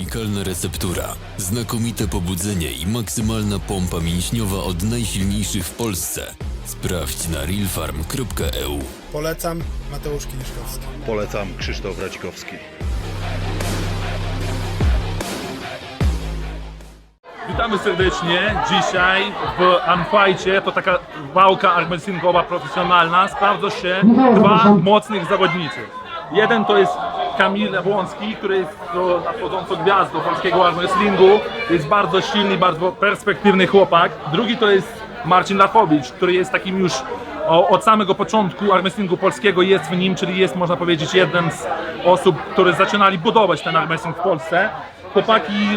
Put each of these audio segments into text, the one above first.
Unikalna receptura, znakomite pobudzenie i maksymalna pompa mięśniowa od najsilniejszych w Polsce. Sprawdź na realfarm.eu. Polecam Mateusz Kiniszkowski. Polecam Krzysztof Radzikowski. Witamy serdecznie. Dzisiaj w Unfightie, to taka walka armreslingłowa profesjonalna, sprawdza się dwa mocnych zawodnicy. Jeden to jest Kamil Włąski, który jest to nadchodzącą gwiazdą polskiego armwrestlingu. Jest bardzo silny, bardzo perspektywny chłopak. Drugi to jest Marcin Lachowicz, który jest takim już o, od samego początku armwrestlingu polskiego jest w nim, czyli jest można powiedzieć jeden z osób, które zaczynali budować ten armwrestling w Polsce. Chłopaki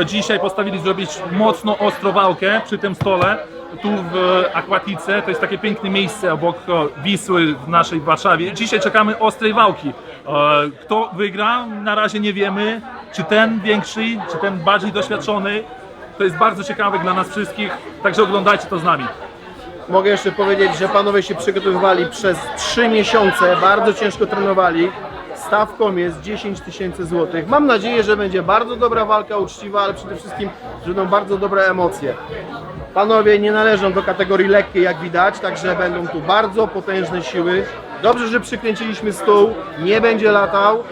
e, dzisiaj postawili zrobić mocno ostrą walkę przy tym stole. Tu w Akwatice, to jest takie piękne miejsce obok e, Wisły w naszej Warszawie. Dzisiaj czekamy ostrej walki. E, Kto wygra? Na razie nie wiemy. Czy ten większy, czy ten bardziej doświadczony. To jest bardzo ciekawe dla nas wszystkich, także oglądajcie to z nami. Mogę jeszcze powiedzieć, że panowie się przygotowywali przez 3 miesiące, bardzo ciężko trenowali. Stawką jest 10 tysięcy złotych. Mam nadzieję, że będzie bardzo dobra walka, uczciwa, ale przede wszystkim, że będą bardzo dobre emocje. Panowie nie należą do kategorii lekkiej, jak widać, także będą tu bardzo potężne siły. Dobrze, że przykręciliśmy stół, nie będzie latał.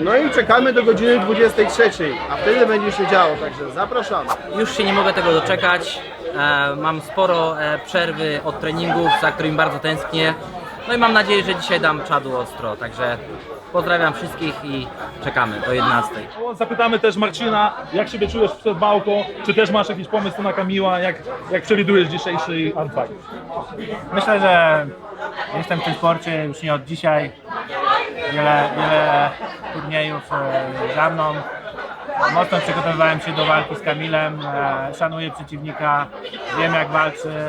No i czekamy do godziny 23, a wtedy będzie się działo, także zapraszamy. Już się nie mogę tego doczekać. E, mam sporo e, przerwy od treningów, za którymi bardzo tęsknię. No i mam nadzieję, że dzisiaj dam czadu ostro. Także pozdrawiam wszystkich i czekamy do 11. Zapytamy też Marcina, jak siebie czujesz przed walką, czy też masz jakiś pomysł na Kamila, jak, jak przewidujesz dzisiejszy unfight? Myślę, że jestem w tym sporcie już nie od dzisiaj. Wiele, wiele turniejów e, za mną. Mocno przygotowywałem się do walki z Kamilem. E, Szanuję przeciwnika, wiem jak walczy.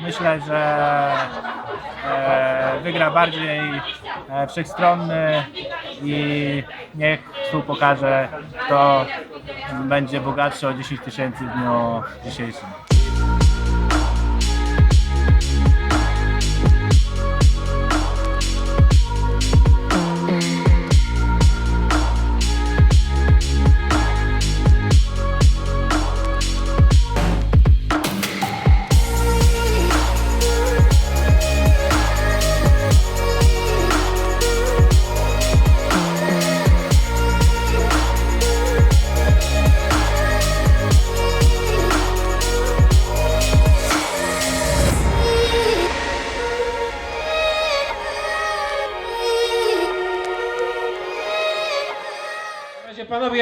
Myślę, że e, wygra bardziej wszechstronny i niech stół pokaże, kto będzie bogatszy o 10 tysięcy w dniu dzisiejszym.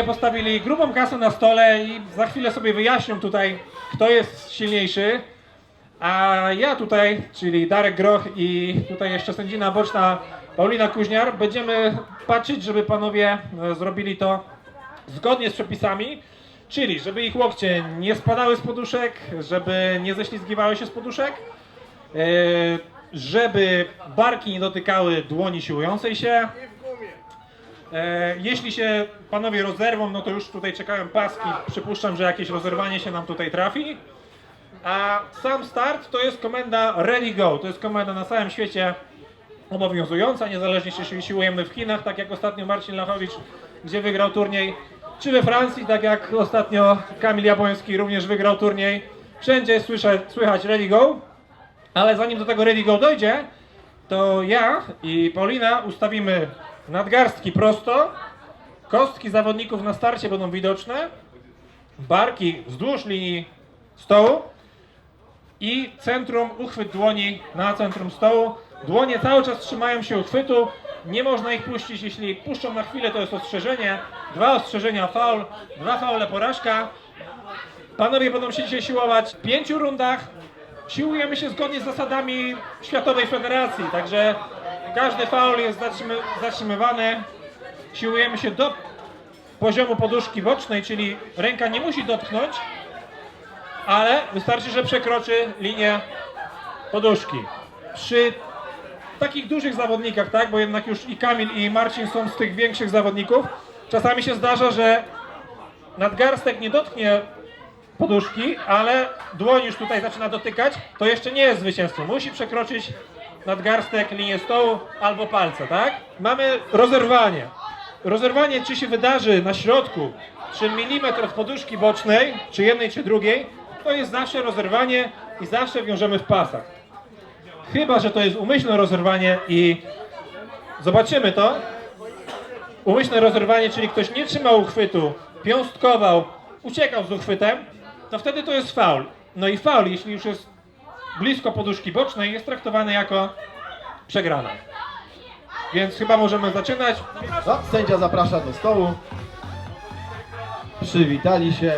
Postawili grubą kasę na stole i za chwilę sobie wyjaśnią tutaj, kto jest silniejszy. A ja tutaj, czyli Darek Groch i tutaj jeszcze sędzina boczna Paulina Kuźniar, będziemy patrzeć, żeby panowie e, zrobili to zgodnie z przepisami. Czyli, żeby ich łokcie nie spadały z poduszek, żeby nie ześlizgiwały się z poduszek, e, żeby barki nie dotykały dłoni siłującej się, E, jeśli się panowie rozerwą, no to już tutaj czekają paski. Przypuszczam, że jakieś rozerwanie się nam tutaj trafi. A sam start to jest komenda Ready Go. To jest komenda na całym świecie obowiązująca, niezależnie czy się siłujemy w Chinach, tak jak ostatnio Marcin Lachowicz, gdzie wygrał turniej, czy we Francji, tak jak ostatnio Kamil Jabłoński również wygrał turniej. Wszędzie słyszeć, słychać Ready Go. Ale zanim do tego Ready Go dojdzie, to ja i Paulina ustawimy nadgarstki prosto, kostki zawodników na starcie będą widoczne, barki wzdłuż linii stołu i centrum, uchwyt dłoni na centrum stołu. Dłonie cały czas trzymają się uchwytu, nie można ich puścić, jeśli puszczą na chwilę to jest ostrzeżenie, dwa ostrzeżenia faul, dwa faule porażka. Panowie będą się dzisiaj siłować w pięciu rundach. Siłujemy się zgodnie z zasadami Światowej Federacji, także każdy faul jest zatrzymy, zatrzymywany. Siłujemy się do poziomu poduszki bocznej, czyli ręka nie musi dotknąć, ale wystarczy, że przekroczy linię poduszki. Przy takich dużych zawodnikach, tak, bo jednak już i Kamil i Marcin są z tych większych zawodników, czasami się zdarza, że nadgarstek nie dotknie poduszki, ale dłoń już tutaj zaczyna dotykać, to jeszcze nie jest zwycięstwo. Musi przekroczyć nadgarstek, linię stołu albo palce, tak? Mamy rozerwanie. rozerwanie czy się wydarzy na środku, czy milimetr od poduszki bocznej, czy jednej, czy drugiej, to jest zawsze rozerwanie i zawsze wiążemy w pasach. Chyba, że to jest umyślne rozerwanie i zobaczymy to. Umyślne rozerwanie, czyli ktoś nie trzymał uchwytu, piąstkował, uciekał z uchwytem, to wtedy to jest faul. No i faul, jeśli już jest blisko poduszki bocznej, jest traktowany jako przegrana. Więc chyba możemy zaczynać. No, sędzia zaprasza do stołu. Przywitali się.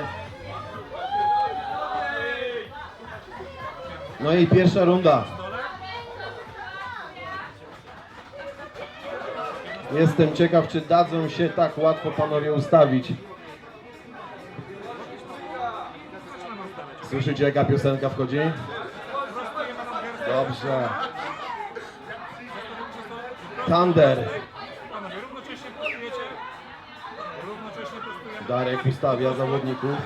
No i pierwsza runda. Jestem ciekaw, czy dadzą się tak łatwo panowie ustawić. Słyszycie jaka piosenka wchodzi? Dobrze. Thunder. Darek ustawia zawodników.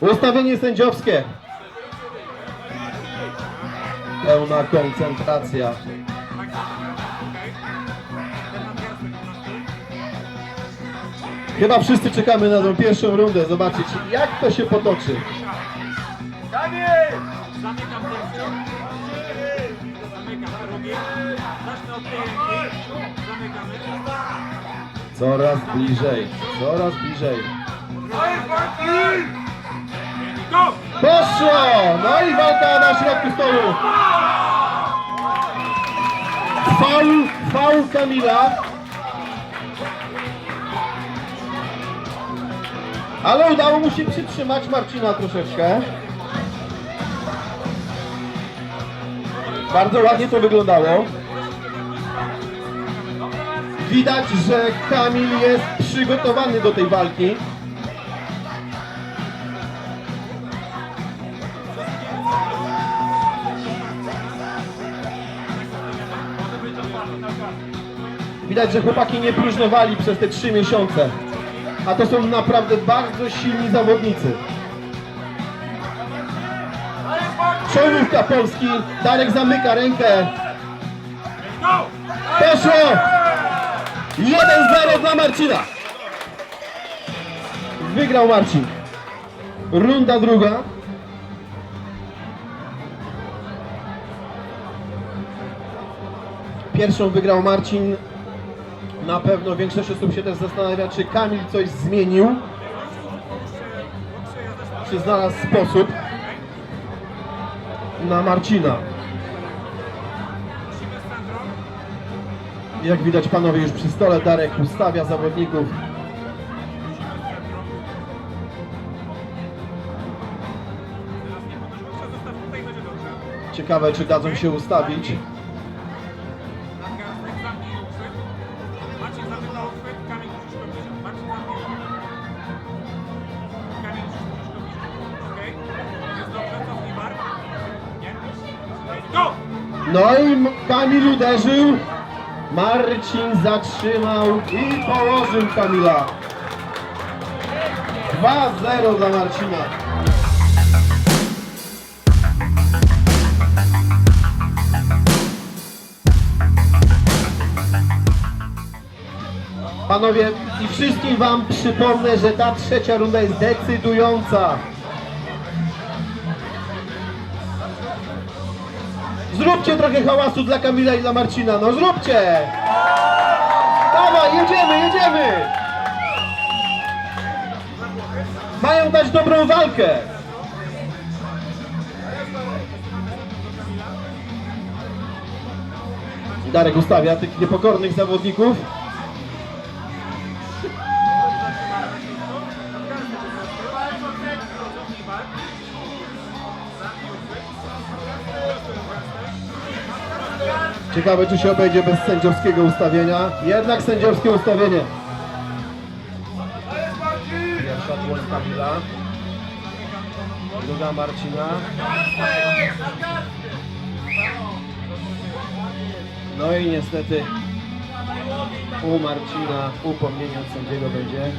Ustawienie sędziowskie. Pełna koncentracja. Chyba wszyscy czekamy na tą pierwszą rundę, zobaczyć jak to się potoczy. Coraz bliżej, coraz bliżej. Poszło! No i walka na środku stołu. Faul, faul Kamila. Ale udało mu się przytrzymać Marcina troszeczkę. Bardzo ładnie to wyglądało. Widać, że Kamil jest przygotowany do tej walki. Widać, że chłopaki nie próżnowali przez te trzy miesiące. A to są naprawdę bardzo silni zawodnicy. Czołówka Polski. Darek zamyka rękę. Poszło! 1-0 dla Marcina. Wygrał Marcin. Runda druga. Pierwszą wygrał Marcin. Na pewno większość osób się też zastanawia, czy Kamil coś zmienił. Czy znalazł sposób na Marcina. Jak widać panowie już przy stole, Darek ustawia zawodników. Ciekawe, czy dadzą się ustawić. Kamil uderzył. Marcin zatrzymał i położył Kamila. 2-0 dla Marcina. Panowie, i wszystkim Wam przypomnę, że ta trzecia runda jest decydująca. Zróbcie trochę hałasu dla Kamila i dla Marcina, no zróbcie! Dawaj, jedziemy, jedziemy! Mają dać dobrą walkę! Darek ustawia tych niepokornych zawodników. Ciekawe, czy się obejdzie bez sędziowskiego ustawienia. Jednak sędziowskie ustawienie. Pierwsza dłoń Kamila. Druga Marcina. No i niestety u Marcina upomnienie od sędziego będzie.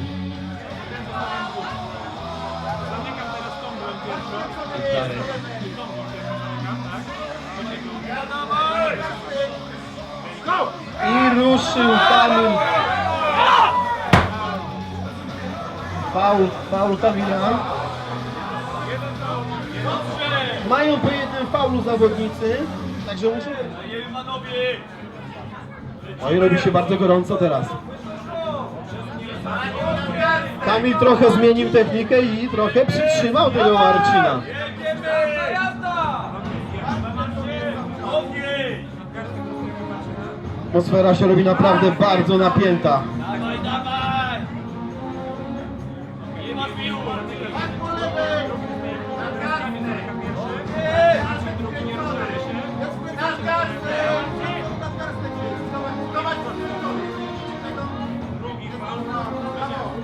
Ruszył Kamil. Faul, faul Kamila. Mają po jednym faulu zawodnicy, także muszą... No i robi się bardzo gorąco teraz. Kamil trochę zmienił technikę i trochę przytrzymał tego Marcina. Atmosfera się robi naprawdę bardzo napięta.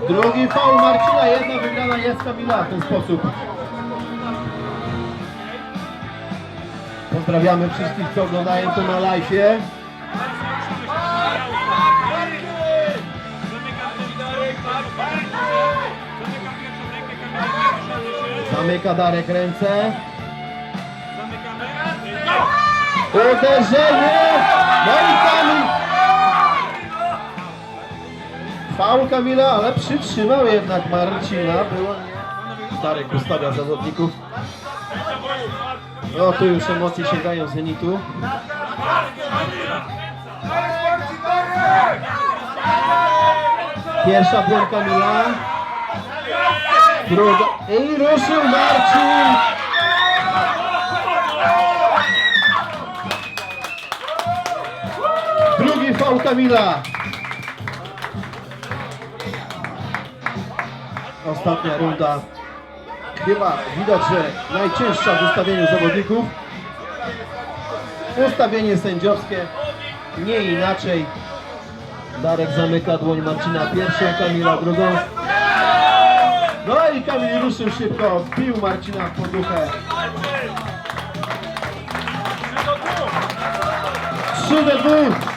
Drugi faul Marcina, jedna wygrana jest Kamila w ten sposób. Pozdrawiamy wszystkich, co oglądają to na live'ie. Zamyka Darek ręce. Uderzenie! No i Kamil! Faul Kamila, ale przytrzymał jednak Marcina. Darek ustawia zawodników. No tu już emocje sięgają zenitu. Pierwsza błąd Kamila. Druga. I ruszył Marcin. Drugi faul Kamila. Ostatnia runda. Chyba widać, że najcięższa w ustawieniu zawodników. Ustawienie sędziowskie nie inaczej. Darek zamyka dłoń Marcina pierwszą, Kamila drugą. No i Kamil ruszył szybko, wbił Marcina w poduchę. 3 do 2.